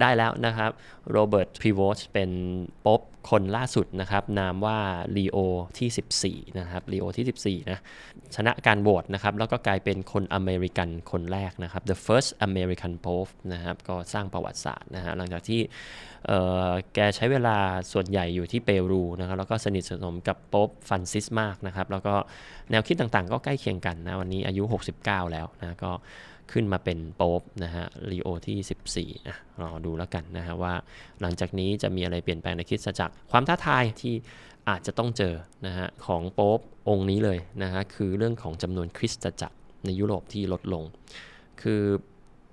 ได้แล้วนะครับโรเบิร์ตพรีโวชเป็นป๊ปคนล่าสุดนะครับ นามว่าลีโอที่ 14 นะครับลีโอที่ 14 นะ ชนะการโหวตนะครับ แล้วก็กลายเป็นคนอเมริกันคนแรกนะครับ the first American Pope นะครับ ก็สร้างประวัติศาสตร์นะฮะหลังจากที่แกใช้เวลาส่วนใหญ่อยู่ที่เปรูนะครับ แล้วก็สนิทสนมกับป๊ปฟรานซิสมากนะครับ แล้วก็แนวคิดต่างๆ ก็ใกล้เคียงกันนะ วันนี้อายุ 69 แล้วนะก็ ขึ้นมาเป็นโป๊ปนะฮะลีโอที่ 14นะรอดูแล้วกันนะฮะว่าหลังจากนี้จะมีอะไรเปลี่ยนแปลงในคริสตจักรความท้าทายที่อาจจะต้องเจอนะฮะของโป๊ปองค์นี้เลยนะฮะคือเรื่องของจำนวนคริสตจักรในยุโรปที่ลดลง คือ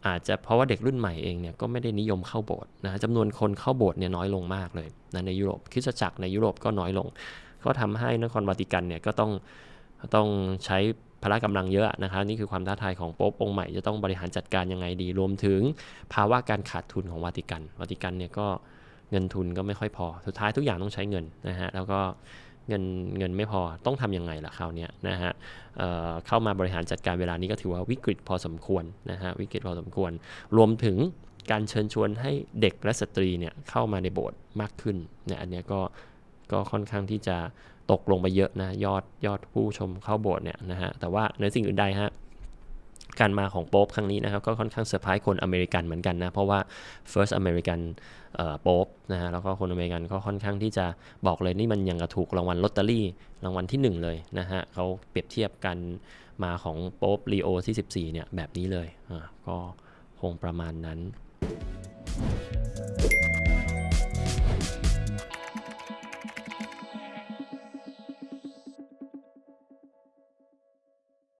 อาจจะเพราะว่าเด็กรุ่นใหม่เองเนี่ยก็ไม่ได้นิยมเข้าโบสถ์นะฮะจำนวนคนเข้าโบสถ์เนี่ยน้อยลงมากเลยนะในยุโรปคริสตจักรในยุโรปก็น้อยลง ก็ทำให้นครวาติกันเนี่ยก็ต้องต้องใช้ พละกำลังเยอะนะครับนี่คือความท้าทายของโป๊ปองค์ใหม่จะต้องบริหารจัดการยังไงดี รวมถึงภาวะการขาดทุนของวาติกัน วาติกันเนี่ยก็เงินทุนก็ไม่ค่อยพอ สุดท้ายทุกอย่างต้องใช้เงินนะฮะแล้วก็เงินเงินไม่พอต้องทำยังไงล่ะคราวนี้นะฮะเเข้ามาบริหารจัดการเวลานี้ก็ถือว่าวิกฤตพอสมควรนะฮะวิกฤตพอสมควร รวมถึงการเชิญชวนให้เด็กและสตรีเนี่ยเข้ามาในโบสถ์มากขึ้นเนี่ยอันนี้ก็ ก็ค่อนข้างที่จะตกลงไปเยอะนะยอดยอดผู้ชมเข้าโบสถ์เนี่ยนะฮะแต่ว่าในสิ่งอื่นใดฮะการมาของโป๊ปครั้งนี้นะครับก็ค่อนข้างเซอร์ไพรส์คนอเมริกันเหมือนกันนะ เพราะว่า first American โป๊ปนะฮะแล้วก็คนอเมริกันก็ค่อนข้างที่จะบอกเลยนี่มันยังกระถูกรางวัลลอตเตอรี่รางวัลที่หนึ่งเลยนะฮะเขาเปรียบเทียบกันมาของโป๊ปลีโอที่ 14 เนี่ยแบบนี้เลยอ่าก็คงประมาณนั้น